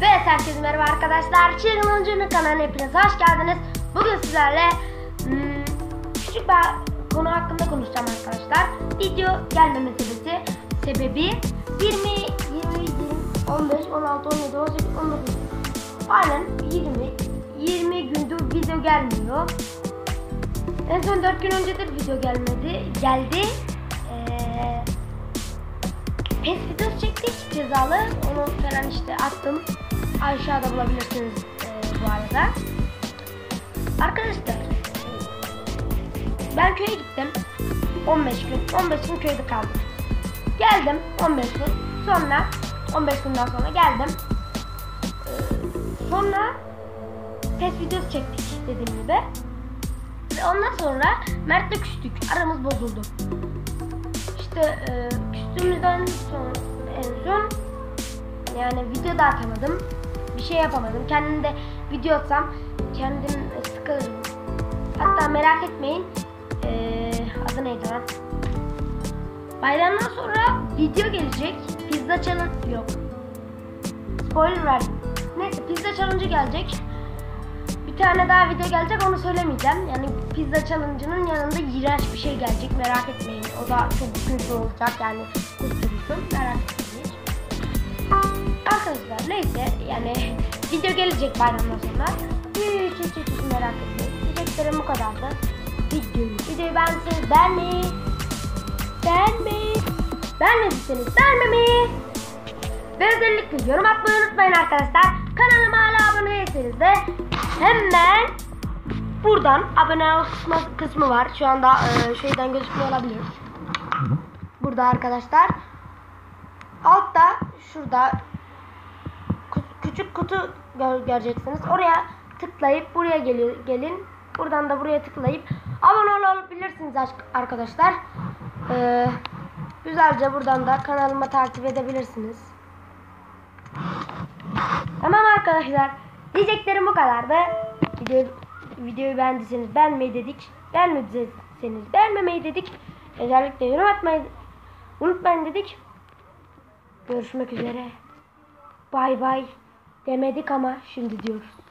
Ve herkese merhaba arkadaşlar. Oyuncu'nun kanalına hepiniz hoş geldiniz. Bugün sizlerle hmm, küçük bir konu hakkında konuşacağım arkadaşlar. Video gelmeme sebebi, sebebi 20, 20, 20, 15, 16, 17, 18, 19 Halen 20, 20 gündür video gelmiyor. En son 4 gün öncedir video gelmedi. Geldi. Ee, PES videosu çektik cezalı. Onu falan işte attım. Aşağıda bulabilirsiniz e, bu arada. Arkadaşlar ben köye gittim. 15 gün. 15 gün köyde kaldım. Geldim 15 gün. Sonra 15 günden sonra geldim. Ee, sonra PES videosu çektik dediğim gibi. Ve ondan sonra Mert'le küstük. Aramız bozuldu. İşte e, küstüğümüzden sonra yani video da atamadım. Bir şey yapamadım. Kendim de video atsam kendim sıkılırım. Hatta merak etmeyin. E, adı neydi lan? Bayramdan sonra video gelecek. Pizza challenge yok. Spoiler verdim. Neyse pizza challenge gelecek. Bir tane daha video gelecek onu söylemeyeceğim. Yani pizza challenge'ının yanında iğrenç bir şey gelecek merak etmeyin. O da çok güçlü olacak yani kusturursun merak etmeyin. Arkadaşlar neyse yani video gelecek bayramdan sonra. Hiç hiç hiç, merak etmeyin. Diyeceklerim bu kadardı. Videoyu, videoyu beğendiyseniz beğenmeyi, beğenmeyi, beğenmediyseniz beğenmemeyi ve özellikle yorum atmayı unutmayın arkadaşlar. Kanalıma hala abone değilseniz de hemen buradan abone ol kısmı, kısmı var. Şu anda e, şeyden gözükmüyor olabilir. Burada arkadaşlar. Altta şurada kü- küçük kutu gö- göreceksiniz. Oraya tıklayıp buraya geli- gelin. Buradan da buraya tıklayıp abone olabilirsiniz arkadaşlar. Ee, güzelce buradan da kanalıma takip edebilirsiniz. Tamam arkadaşlar. Diyeceklerim bu kadardı. Video, videoyu beğendiyseniz beğenmeyi dedik. Beğenmediyseniz beğenmemeyi dedik. Özellikle yorum atmayı unutmayın dedik. Görüşmek üzere. Bay bay demedik ama şimdi diyoruz.